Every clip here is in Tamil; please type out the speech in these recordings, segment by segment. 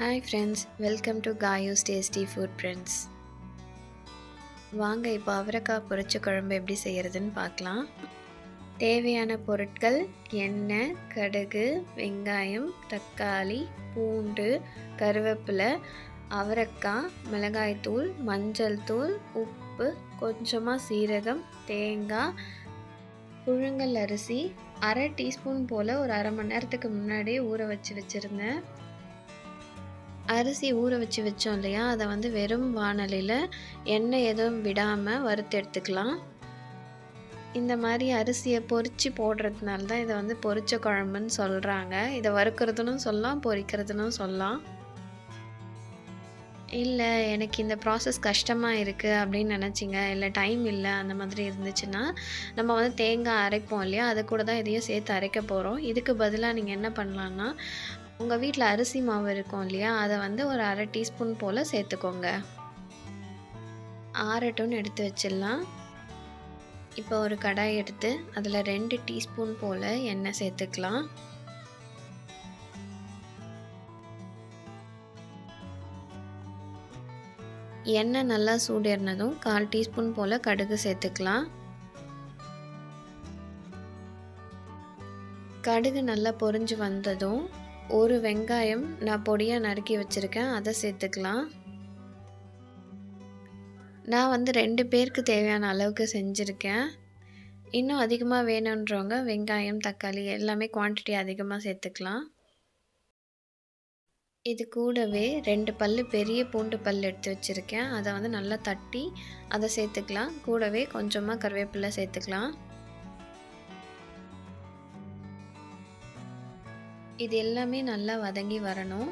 ஹாய் ஃப்ரெண்ட்ஸ் வெல்கம் டு காயூஸ் டேஸ்டி ஃபுட் ஃப்ரெண்ட்ஸ் வாங்க இப்போ அவரைக்காய் பொரிச்ச குழம்பு எப்படி செய்கிறதுன்னு பார்க்கலாம். தேவையான பொருட்கள் எண்ணெய் கடுகு வெங்காயம் தக்காளி பூண்டு கருவேப்பிலை அவரைக்காய் மிளகாய்த்தூள் மஞ்சள் தூள் உப்பு கொஞ்சமாக சீரகம் தேங்காய் புழுங்கல் அரிசி அரை டீஸ்பூன் போல் ஒரு அரை மணி நேரத்துக்கு முன்னாடியே ஊற வச்சு வச்சுருந்தேன். அரிசி ஊற வச்சு வச்சோம் இல்லையா? அதை வந்து வெறும் வானலியில் எண்ணெய் எதுவும் விடாமல் வறுத்து எடுத்துக்கலாம். இந்த மாதிரி அரிசியை பொறிச்சு போடுறதுனால தான் இதை வந்து பொரிச்ச குழம்புன்னு சொல்கிறாங்க இதை வறுக்கிறதுன்னு சொல்லலாம் பொரிக்கிறதுன்னு சொல்லலாம். இல்லை எனக்கு இந்த ப்ராசஸ் கஷ்டமாக இருக்குது அப்படின்னு நினச்சிங்க இல்லை டைம் இல்லை அந்த மாதிரி இருந்துச்சுன்னா நம்ம வந்து தேங்காய் அரைப்போம் இல்லையா? அது கூட தான் இதையும் சேர்த்து அரைக்க போகிறோம் இதுக்கு பதிலாக நீங்கள் என்ன பண்ணலான்னா உங்கள் வீட்டில் அரிசி மாவு இருக்கும் இல்லையா? அதை வந்து ஒரு அரை டீஸ்பூன் போல் சேர்த்துக்கோங்க. ஆறட்டும்னு எடுத்து வச்சிடலாம். இப்போ ஒரு கடாய் எடுத்து அதில் ரெண்டு டீஸ்பூன் போல் எண்ணெய் சேர்த்துக்கலாம். எண்ணெய் நல்லா சூடேறினதும் கால் டீஸ்பூன் போல் கடுகு சேர்த்துக்கலாம். கடுகு நல்லா பொரிஞ்சு வந்ததும் ஒரு வெங்காயம் நான் பொடியாக நறுக்கி வச்சுருக்கேன். அதை சேர்த்துக்கலாம். நான் வந்து ரெண்டு பேருக்கு தேவையான அளவுக்கு செஞ்சுருக்கேன். இன்னும் அதிகமாக வேணுன்றவங்க வெங்காயம் தக்காளி எல்லாமே குவான்டிட்டி அதிகமாக சேர்த்துக்கலாம். இது கூடவே ரெண்டு பல் பெரிய பூண்டு பல் எடுத்து வச்சுருக்கேன். அதை வந்து நல்லா தட்டி அதை சேர்த்துக்கலாம். கூடவே கொஞ்சமாக கருவேப்பிலை சேர்த்துக்கலாம். இது எல்லாமே நல்லா வதங்கி வரணும்.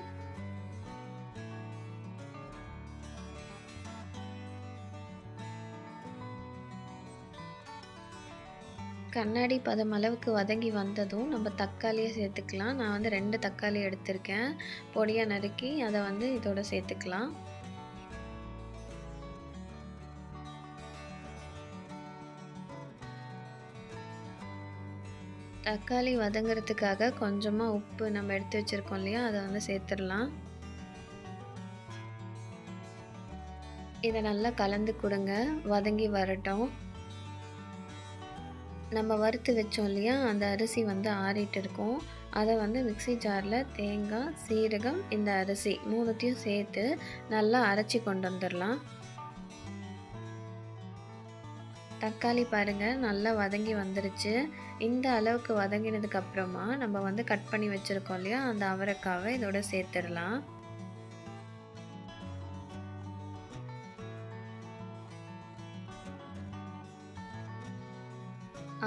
கண்ணாடி பதம் அளவுக்கு வதங்கி வந்ததும் நம்ம தக்காளியை சேர்த்துக்கலாம். நான் வந்து ரெண்டு தக்காளி எடுத்திருக்கேன். பொடியாக நறுக்கி அதை வந்து இதோட சேர்த்துக்கலாம். தக்காளி வதங்கிறதுக்காக கொஞ்சமாக உப்பு நம்ம எடுத்து வச்சுருக்கோம் இல்லையா அதை வந்து சேர்த்துடலாம். இதை நல்லா கலந்து கொடுங்க வதங்கி வரட்டும். நம்ம வறுத்து வச்சோம் இல்லையா அந்த அரிசி வந்து ஆறிட்டு இருக்கும். அதை வந்து மிக்சி ஜாரில் தேங்காய் சீரகம் இந்த அரிசி மூணுத்தையும் சேர்த்து நல்லா அரைச்சி கொண்டு வந்துடலாம். தக்காளி பாருங்கள் நல்லா வதங்கி வந்துருச்சு. இந்த அளவுக்கு வதங்கினதுக்கு அப்புறமா நம்ம வந்து கட் பண்ணி வச்சுருக்கோம் இல்லையா அந்த அவரைக்காவை இதோட சேர்த்துடலாம்.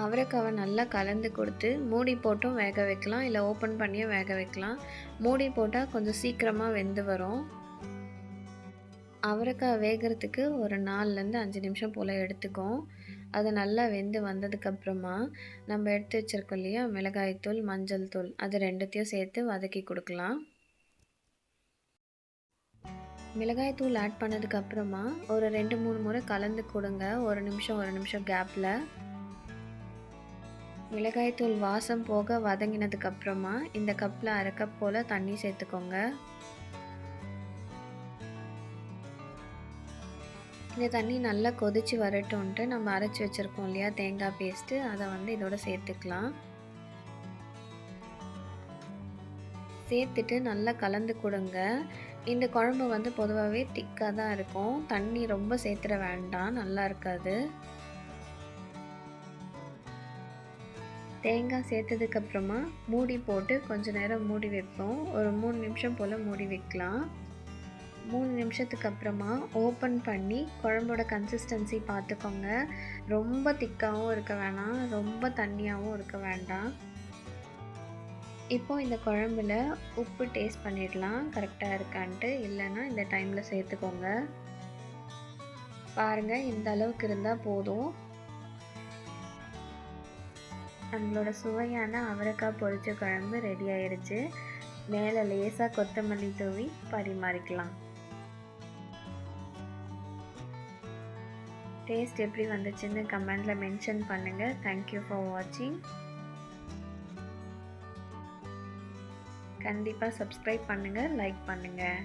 அவரைக்காவை நல்லா கலந்து கொடுத்து மூடி போட்டும் வேக வைக்கலாம் இல்லை ஓப்பன் பண்ணியும் வேக வைக்கலாம். மூடி போட்டால் கொஞ்சம் சீக்கிரமாக வெந்து வரும். அவரைக்காய் வேகிறதுக்கு ஒரு நாலுலேருந்து அஞ்சு நிமிஷம் போல் எடுத்துக்கும். அது நல்லா வெந்து வந்ததுக்கப்புறமா நம்ம எடுத்து வச்சுருக்கோம் இல்லையா? மிளகாய்த்தூள் மஞ்சள் தூள். அது ரெண்டுத்தையும் சேர்த்து வதக்கி கொடுக்கலாம். மிளகாய்த்தூள் ஆட் பண்ணதுக்கப்புறமா ஒரு ரெண்டு மூணு முறை கலந்து கொடுங்க. ஒரு நிமிஷம் ஒரு நிமிஷம் கேப்பில் மிளகாய்த்தூள் வாசம் போக வதங்கினதுக்கப்புறமா இந்த கப்பில் அரை கப் போல் தண்ணி சேர்த்துக்கோங்க. இந்த தண்ணி நல்லா கொதித்து வரட்டும்ன்ட்டு நம்ம அரைச்சி வச்சுருக்கோம் இல்லையா? தேங்காய் பேஸ்ட்டு அதை வந்து இதோட சேர்த்துக்கலாம். சேர்த்துட்டு நல்லா கலந்து கொடுங்க. இந்த குழம்பு வந்து பொதுவாகவே திக்காக தான் இருக்கும். தண்ணி ரொம்ப சேர்த்துட வேண்டாம். நல்லா இருக்காது. தேங்காய் சேர்த்ததுக்கப்புறமா மூடி போட்டு கொஞ்ச நேரம் மூடி வைப்போம். ஒரு மூணு நிமிஷம் போல் மூடி வைக்கலாம். மூணு நிமிஷத்துக்கு அப்புறமா ஓப்பன் பண்ணி குழம்போட கன்சிஸ்டன்சி பார்த்துக்கோங்க. ரொம்ப திக்காகவும் இருக்க வேணாம். ரொம்ப தண்ணியாகவும் இருக்க வேண்டாம். இப்போது இந்த குழம்புல உப்பு டேஸ்ட் பண்ணிடலாம். கரெக்டாக இருக்கான்ட்டு. இல்லைன்னா இந்த டைமில் சேர்த்துக்கோங்க. பாருங்கள் இந்த அளவுக்கு இருந்தால் போதும். நம்மளோட சுவையான அவரைக்காய் பொரிச்ச குழம்பு ரெடி ஆயிடுச்சு மேலே லேசாக கொத்தமல்லி தூவி பரிமாறிக்கலாம். டேஸ்ட் எப்படி வந்துச்சுன்னு கமெண்டில் மென்ஷன் பண்ணுங்கள் தேங்க்யூ ஃபார் வாட்சிங் கண்டிப்பாக சப்ஸ்கிரைப் பண்ணுங்கள் லைக் பண்ணுங்கள்